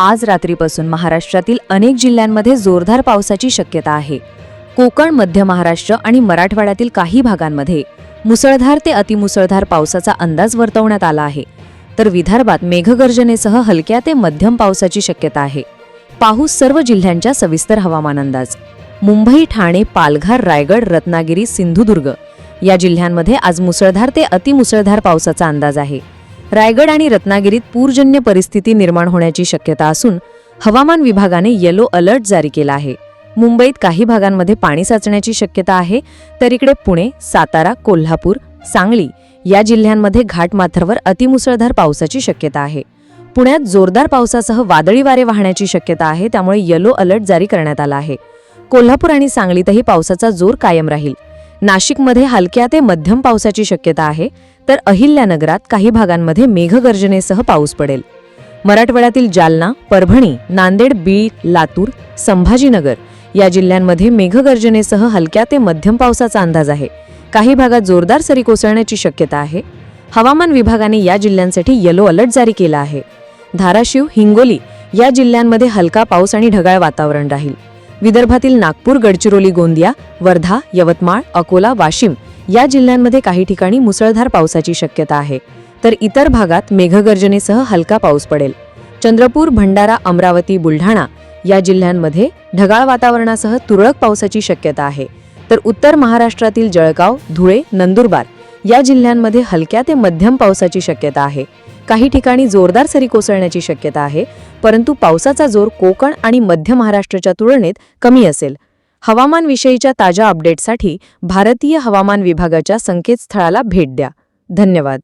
आज रात्रीपासून महाराष्ट्रातील अनेक जिल्ह्यांमध्ये जोरदार पावसाची शक्यता आहे. कोकण मध्य महाराष्ट्र आणि मराठवाड्यातील काही भागांमध्ये मुसळधार ते अतिमुसळधार पावसाचा अंदाज वर्तवण्यात आला आहे. तर विदर्भात मेघगर्जनेसह हलक्या ते मध्यम पावसाची शक्यता आहे. पाहू सर्व जिल्ह्यांच्या सविस्तर हवामान अंदाज. मुंबई ठाणे पालघर रायगड रत्नागिरी सिंधुदुर्ग या जिल्ह्यांमध्ये आज मुसळधार ते अतिमुसळधार पावसाचा अंदाज आहे. रायगड आणि रत्नागिरीत पूरजन्य परिस्थिती निर्माण होण्याची शक्यता असून हवामान विभागाने येलो अलर्ट जारी केला आहे. मुंबईत काही भागांमध्ये पाणी साचण्याची शक्यता आहे तर इकडे पुणे सातारा कोल्हापूर सांगली या जिल्ह्यांमध्ये घाटमाथ्यावर अतिमुसळधार पावसाची शक्यता आहे. पुण्यात जोरदार पावसासह वादळी वारे वाहण्याची शक्यता आहे त्यामुळे येलो अलर्ट जारी करण्यात आला आहे. कोल्हापूर आणि सांगलीतही पावसाचा जोर कायम राहील. नाशिकमध्ये हलक्या ते मध्यम पावसाची शक्यता आहे तर अहिल्यानगरात काही भागांमध्ये मेघगर्जनेसह पाऊस पडेल. मराठवाड्यातील जालना परभणी नांदेड बीड लातूर संभाजीनगर या जिल्ह्यांमध्ये मेघगर्जनेसह हलक्या ते मध्यम पावसाचा अंदाज आहे. काही भागात जोरदार सरी कोसळण्याची शक्यता आहे. हवामान विभागाने या जिल्ह्यांसाठी येलो अलर्ट जारी केला आहे. धाराशिव हिंगोली या जिल्ह्यांमध्ये हलका पाऊस आणि ढगाळ वातावरण राहील. विदर्भातील नागपूर गडचिरोली गोंदिया वर्धा यवतमाळ अकोला वाशिम या जिल्ह्यांमध्ये काही ठिकाणी मुसळधार पावसाची शक्यता आहे. तर इतर भागात मेघगर्जनेसह हलका पाऊस पडेल. चंद्रपूर भंडारा अमरावती बुलढाणा या जिल्ह्यांमध्ये ढगाळ वातावरणासह तुरळक पावसाची शक्यता आहे. तर उत्तर महाराष्ट्रातील जळगाव धुळे नंदुरबार या जिल्ह्यांमध्ये हलक्या ते मध्यम पावसाची शक्यता आहे. काही ठिकाणी जोरदार सरी कोसळण्याची शक्यता आहे परंतु पावसाचा जोर कोकण आणि मध्य महाराष्ट्राच्या तुलनेत कमी असेल. हवामानविषयीच्या ताज्या अपडेटसाठी भारतीय हवामान विभागाच्या संकेतस्थळाला भेट द्या. धन्यवाद.